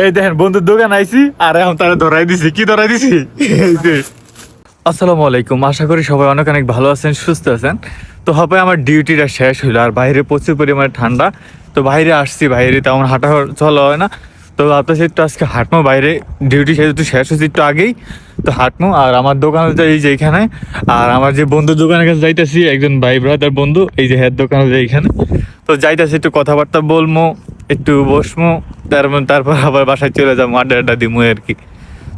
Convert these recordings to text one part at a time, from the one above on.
এই দেখেন, বন্ধুর দোকান আইছি, আর এখন তারা ধরাই দিছি। কি ধরাই দিছি। আসসালামু আলাইকুম, আশা করি সবাই অনেক অনেক ভালো আছেন, সুস্থ আছেন। তো হবে আমার ডিউটিটা শেষ হইল, আর বাইরে প্রচুর পরিমাণে ঠান্ডা। তো বাইরে আসছি, বাইরে তেমন হাঁটা চলা হয় না। তো ভাবতেছি একটু আজকে হাঁটমো, বাইরে ডিউটি যেহেতু শেষ হয়েছে একটু আগেই, তো হাঁটমো। আর আমার দোকানে যাই এই যে এইখানে আর আমার যে বন্ধুর দোকানের কাছে যাইতেছি, একজন ভাই ব্রাদার বন্ধু, এই যে হেড দোকানে যে এইখানে তো যাইতেছি, একটু কথাবার্তা বলব একটু বসমো। তারপর তারপর আবার বাসায় চলে যাব, আড্ডা আড্ডা দিমু আর কি।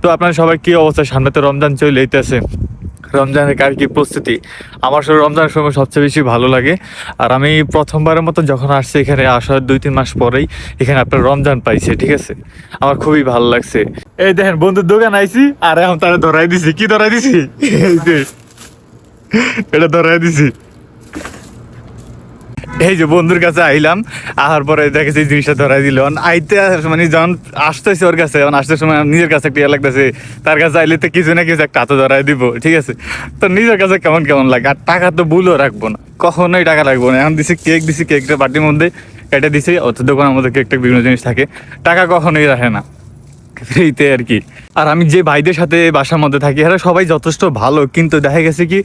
তো আপনার সবার কি অবস্থা? সামনে তো রমজান চলে এইতেছে রমজানের কার কি প্রস্তুতি? আমার সব রমজানের সময় সবচেয়ে বেশি ভালো লাগে। আর আমি প্রথমবারের মতো যখন আসছি এখানে, আসার দুই তিন মাস পরেই এখানে আপনার রমজান পাইছে, ঠিক আছে? আমার খুবই ভালো লাগছে। এই দেখেন, বন্ধুর দোকান আইছি, আর এখন তারা ধরাই দিছি। কি ধরাই দিছি? এটা ধরাই দিছি। এই যে বন্ধুর কাছে আইলাম আসার পরে দেখেছি জিনিসটা ধরাই দিল। আইতে মানে যখন আসতেছে ওর কাছে, এখন আসতে সময় নিজের কাছে একটা ইয়ে লাগতেছে, তার কাছে আইলে তো কিছু না কিছু একটা হাতে ধরাই দিব, ঠিক আছে? তো নিজের কাছে কেমন কেমন লাগে? আর টাকা তো ভুলও রাখব না, কখনোই টাকা রাখব না। এখন দিছি কেক দিছি কেকটা বাটির মধ্যে কেটে দিছি, অত দোকানের মধ্যে কেকটা বিভিন্ন জিনিস থাকে, টাকা কখনোই রাখে না। ফ্রিতে আর কি। আর আমি যে ভাইদের সাথে বাসার মধ্যে থাকি, এরা সবাই যথেষ্ট ভালো, কিন্তু দেখা গেছে কি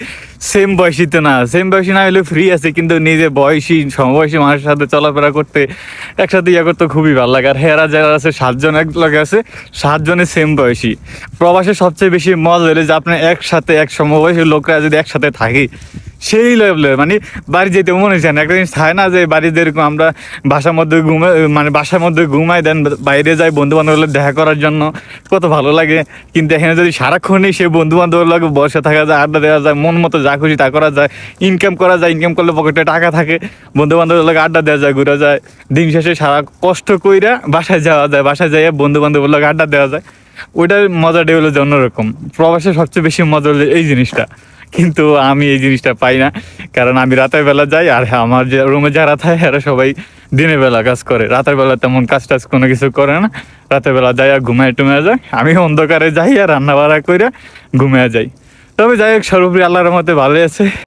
সেম বয়সীতে না সেম বয়সী না হলেও ফ্রি আছে, কিন্তু নিজে বয়সী, সমবয়সী মানুষের সাথে চলাফেরা করতে, একসাথে ইয়ে করতে খুবই ভালো লাগে। আর হেরা যারা আছে, সাতজন এক লগে আছে সাতজনের সেম বয়সী। প্রবাসে সবচেয়ে বেশি মজা হলে যে আপনার একসাথে এক সমবয়সী লোকরা যদি একসাথে থাকি সেই লেভেলের মানে বাড়ি যেতে মনে হচ্ছে না। একটা জিনিস থাকে না যে বাড়িতে যেরকম আমরা বাসার মধ্যে ঘুমে মানে বাসার মধ্যে ঘুমাই দেন বাইরে যাই বন্ধু বান্ধবের দেখা করার জন্য। কত ভালো লাগে। কিন্তু এখানে যদি সারাক্ষণই সে বন্ধু বান্ধবের লাগে বসে থাকা যায়, আড্ডা দেওয়া যায়, মন মতো যা খুশি তা করা যায় ইনকাম করা যায় ইনকাম করলে পকেটে টাকা থাকে বন্ধু বান্ধবের লাগে আড্ডা দেওয়া যায়, ঘুরা যায়, দিন শেষে সারা কষ্ট কইরা বাসায় যাওয়া যায়, বাসায় যাইয়া বন্ধু বান্ধবের লাগে আড্ডা দেওয়া যায়। ওইটার মজাটাই হলো যে অন্যরকম। প্রবাসে সবচেয়ে বেশি মজা হলো এই জিনিসটা। কিন্তু আমি এই জিনিসটা পাই না। কারণ আমি রাতের বেলা যাই আর আমার যে রুমে যারা থাকে এরা সবাই দিনের বেলা কাজ করে। রাতের বেলা তেমন কাজ টাজ কোনো কিছু করে না। রাতের বেলা যাই আর ঘুমায় টুমায় যায় আমি অন্ধকারে যাই আর রান্না বাড়া করে ঘুমায় যাই। তবে যাই হোক, সর্বোপরি আল্লাহর মতে ভালো আছে।